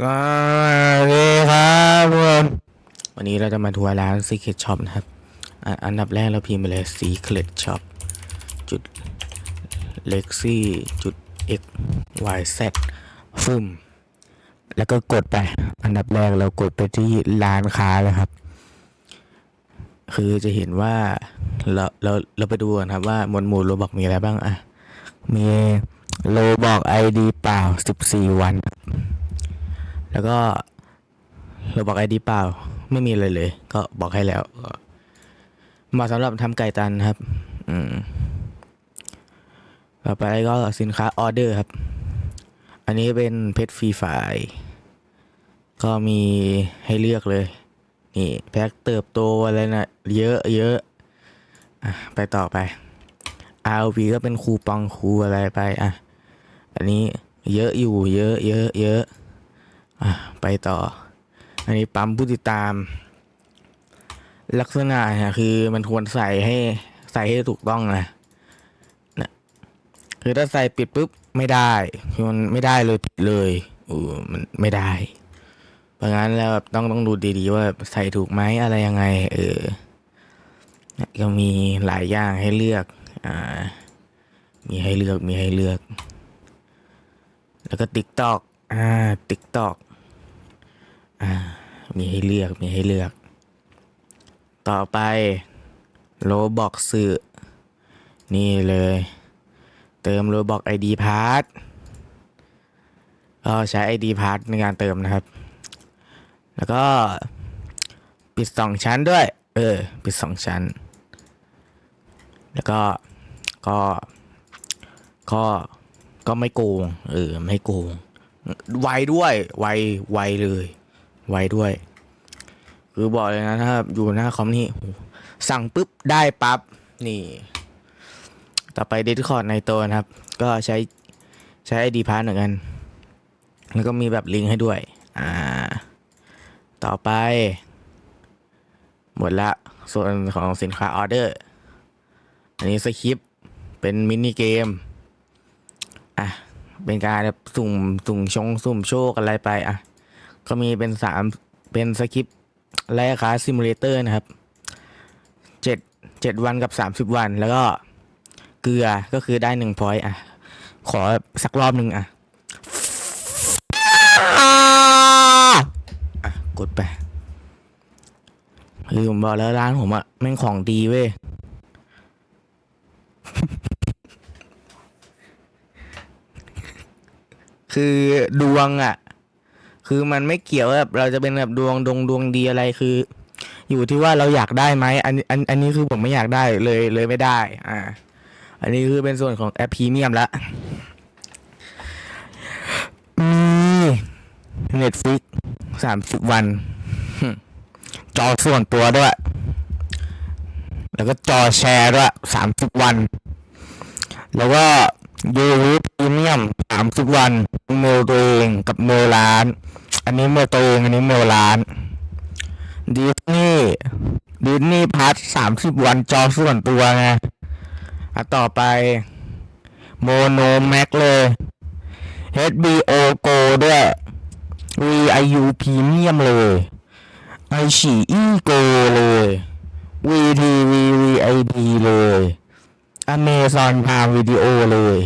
สวัสดีครับทุกคนวันนี้เราจะมาทัวร์ร้าน Secret Shop นะครับ อันดับแรกเราพิมพ์ไปเลย Secret Shop จุด Lexi จุด x y z ฟึมแล้วก็กดไป อันดับแรกเรากดไปที่ร้านค้าเลยครับ คือจะเห็นว่าเราเราเราไปดูกันครับว่าหมวดหมู่โรบอกมีอะไรบ้างอะมีโลบอกไอดีเปล่า 14 วัน แล้วก็โลบอกไอดีเปล่า ไม่มีเลยเลย ก็บอกให้แล้วเหมาะสำหรับทำไก่ตันครับ อืมต่อไปก็สินค้าออเดอร์ครับ อันนี้เป็นเพชรฟรีไฟก็มีให้เลือกเลย นี่แพ็คเติบโตอะไรนะเยอะเยอะอะไปต่อไป RV ก็เป็นคูปองคูอะไรไป อะ อันนี้เยอะอยู่เยอะเยอะเยอะ ไปต่อ อันนี้ปั๊มผู้ติดตาม ลักษณะเนี่ยคือมันควรใส่ให้ใส่ให้ถูกต้องนะนะคือถ้าใส่ปิดปุ๊บไม่ได้คือมันไม่ได้เลยผิดเลยอือมันไม่ได้ เพราะงั้นแล้วแบบต้องต้องดูดีๆว่าใส่ถูกไหมอะไรยังไง เออก็มีหลายอย่างให้เลือก อ่า มีให้เลือกมีให้เลือก แล้วก็ติ๊กตอกอ่าติ๊กตอก อ่า มีให้เลือกมีให้เลือก ต่อไปโลบอกสื่อนี่เลย เติมโลบอกไอดีพาร์ทก็ใช้ไอดีพาร์ทในการเติมนะครับ แล้วก็ปิดสองชั้นด้วย เออ ปิดสองชั้น แล้วก็ ก็ ก็ ก็ไม่โกง เออ ไม่โกง ไวด้วย ไว ไวเลย ไว้ด้วย คือบอกเลยนะถ้าอยู่หน้าคอมนี่สั่งปุ๊บได้ปั๊บนี่ ต่อไป Discord ในตัวนะครับ ก็ใช้ใช้ ID พาร์ทเหมือนกัน แล้วก็มีแบบลิงก์ให้ด้วย อ่า ต่อไป หมดละ ส่วนของสินค้าออเดอร์ อันนี้สคริปเป็นมินิเกม อะ เป็นการแบบสุ่มสุ่มชง สุ่มโชคอะไรไป อะ ก็มีเป็นสามเป็นสคริปต์และคาซิมูเลเตอร์นะครับเจ็ดเจ็ดวันกับสามสิบวัน แล้วก็เกลือก็คือได้หนึ่งพอยต์อะ ขอสักรอบหนึ่งอะอะ กดไปคือผมบอกแล้วร้านผมอะแม่งของดีเว้ยคือดวงอะ คือมันไม่เกี่ยวแบบเราจะเป็นแบบดวงดวงดวงดีอะไรคือ อยู่ที่ว่าเราอยากได้ไหมอันอันอันนี้คือผมไม่อยากได้เลยเลยไม่ได้ อ่า อันนี้คือเป็นส่วนของแอปพรีเมียมละมีเน็ตฟิกสามสิบวัน จอส่วนตัวด้วย แล้วก็จอแชร์ด้วยสามสิบวัน แล้วก็ ยูรูพรีเมียมสามสิบวันเมลตัวเองกับเมลร้าน อันนี้เมลตัวเองอันนี้เมลร้านดิสนีย์ดิสนีย์พัทสามสิบวันจอส่วนตัวไงอะต่อไปโมโนแม็กเลย HBO Go ด้วย VIU พรีเมียมเลยไอฉีอีโกเลย VTV VID เลย Amazon Prime Video เลย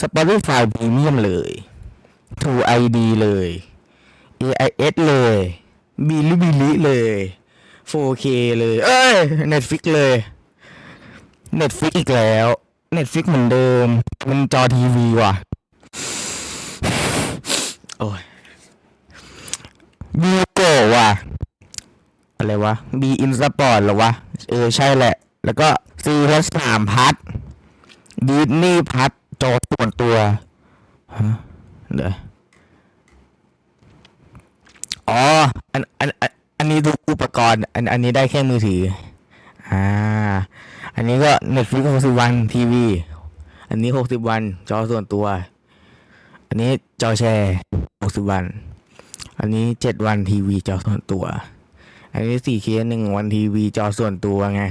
Spotify Premium เลย True ID เลย AIS เลยบิลิบิลิเลย 4K เลย เอ้ย Netflix เลย Netflix อีกแล้ว Netflix เหมือนเดิม มันจอทีวีว่ะ โอ้ยบีโกว่ะ อะไรวะ B in Sport เหรอวะ เออ ใช่แหละ แล้วก็ C พัสามพัท ดิสนีย์พัทจอส่วนตัวฮะเดี๋ยวอ๋ออันอันอันอันนี้ดูอุปกรณ์ อันอันนี้ได้แค่มือถือ อ่า อันนี้ก็ Netflix 60 วันทีวี อันนี้ 60 วัน จอส่วนตัว อันนี้จอแชร์ 60 วัน อันนี้ 7 วันทีวีจอส่วนตัว อันนี้ 4K หนึ่งวันทีวีจอส่วนตัวไง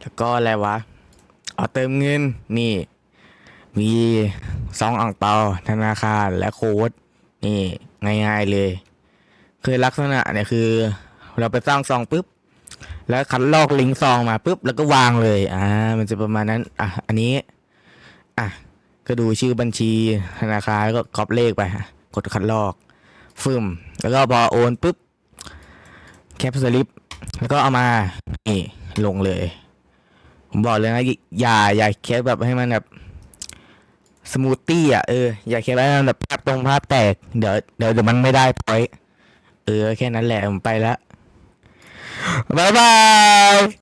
แล้วก็อะไรวะ อาเติมเงินนี่ มีซองอ่างเปาธนาคารและโค้ดนี่ง่ายๆเลย คือลักษณะเนี่ยคือ เราไปสร้างซองปุ๊บแล้วคัดลอกลิงก์ซองมาปุ๊บแล้วก็วางเลยอ่ามันจะประมาณนั้นอะอันนี้อะก็ดูชื่อบัญชีธนาคารแล้วก็ก๊อปเลขไปฮะกดคัดลอกฟึมแล้วก็พอโอนปุ๊บแคปสลิปแล้วก็เอามานี่ลงเลย ผมบอกเลยนะอย่าอย่าแคสแบบให้มันแบบสมูทตี้อะเอออย่าแคสให้มันแบบภาพตรงภาพแตกเดี๋ยวเดี๋ยวเดี๋ยวมันไม่ได้พอยเออแค่นั้นแหละผมไปแล้วบ๊ายบาย